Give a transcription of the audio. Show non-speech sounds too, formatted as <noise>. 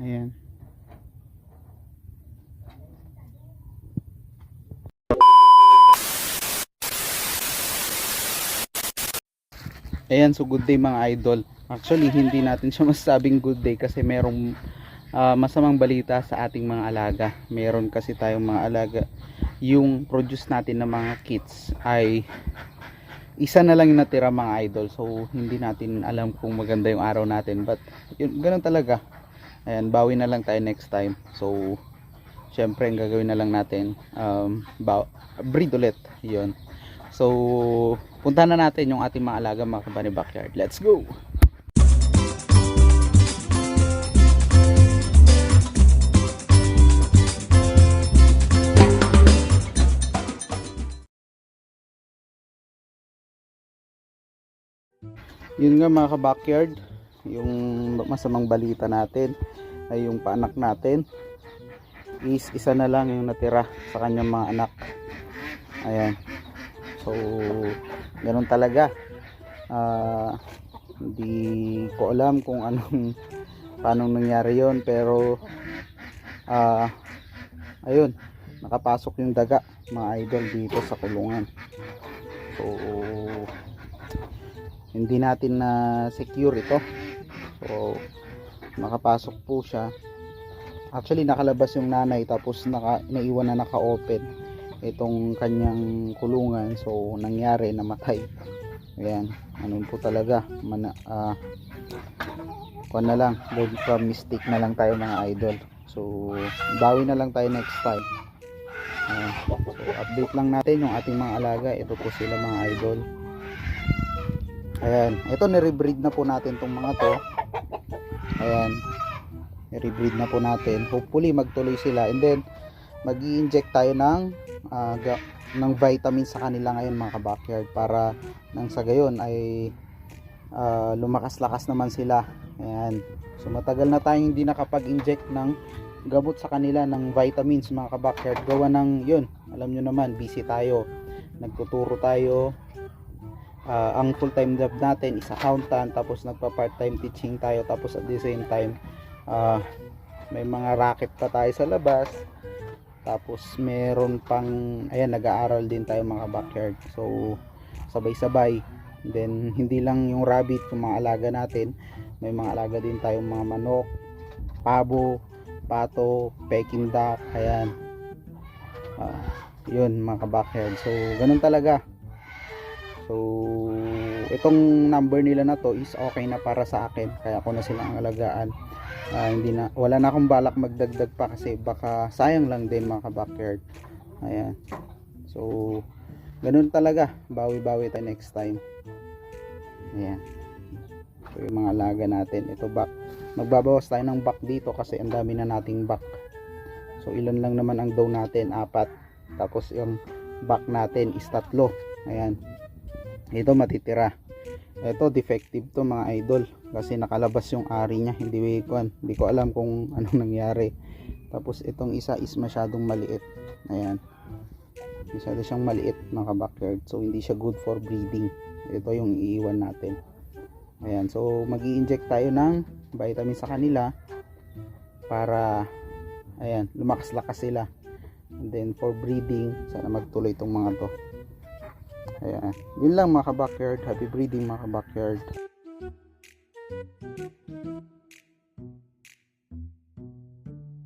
Ayan. Ayan, so good day mga idol. Actually, hindi natin siya <laughs> masasabing good day kasi merong ah, masamang balita sa ating mga alaga. Meron kasi tayong mga alaga. Yung produce natin ng mga kits ay isa na lang natira mga idol. So, hindi natin alam kung maganda yung araw natin. But, yun, ganun talaga. Ayan, bawi na lang tayo next time. So, syempre, ang gagawin na lang natin, um, breed ulit. Yun. So, punta na natin yung ating mga alaga mga kabani backyard. Let's go! Yun nga mga ka-backyard, yung masamang balita natin ay yung paanak natin is isa na lang yung natira sa kanyang mga anak. Ayan. So, ganun talaga. Ah, hindi ko alam kung anong paano nangyari yon pero ah ayun, nakapasok yung daga mga idol dito sa kulungan. So, hindi natin na secure ito. So, nakapasok po siya. Actually, nakalabas yung nanay tapos naka, naiwan na naka-open itong kanyang kulungan. So nangyari namatay. Ayan ano po talaga. Man ah kuwan na lang learn from mistake na lang tayo mga idol. So bawi na lang tayo next time. Ayan. so update lang natin yung ating mga alaga. Ito po sila mga idol. Ayan. Ito nirebreed na po natin tong mga to ayan. Nirebreed na po natin. Hopefully magtuloy sila. And then mag inject tayo ng ga- ng vitamin sa kanila ngayon mga ka-backyard para nang sa gayon ay ah, lumakas-lakas naman sila. Ayan. So matagal na tayong hindi nakapag-inject ng gamot sa kanila ng vitamins mga ka-backyard. Gawa ng yun. Alam nyo naman busy tayo. Nagtuturo tayo Ah, ang full time job natin is accountant tapos nagpa part time teaching tayo tapos at the same time ah, may mga racket pa tayo sa labas. Tapos meron pang ayan nag-aaral din tayo mga backyard. So sabay-sabay. Then hindi lang yung rabbit yung mga alaga natin. May mga alaga din tayong mga manok pabo pato peking duck ayan. Ah, yun mga backyard. So ganun talaga. So itong number nila na to is okay na para sa akin. Kaya ako na silang alagaan. Ah, hindi na wala na akong balak magdagdag pa kasi baka sayang lang din mga backyard ayan. So ganun talaga. Bawi bawi tayo next time. Ayan. So yung mga alaga natin. Ito back. Magbabawas tayo ng back dito kasi ang dami na nating back. So ilan lang naman ang down natin. Apat. Tapos yung back natin is tatlo. Ayan ito matitira. Ito defective to mga idol. Kasi nakalabas yung ari niya. Hindi ko hindi ko alam kung <laughs> anong nangyari. Tapos itong isa is masyadong maliit. Ayan. Masyado siyang maliit mga backyard. So hindi siya good for breeding. Ito yung iiwan natin. Ayan. So mag inject tayo ng vitamin sa kanila para ayan lumakas-lakas sila. And then for breeding sana magtuloy itong mga to Ayan. Yun lang mga backyard. Happy breeding mga backyard.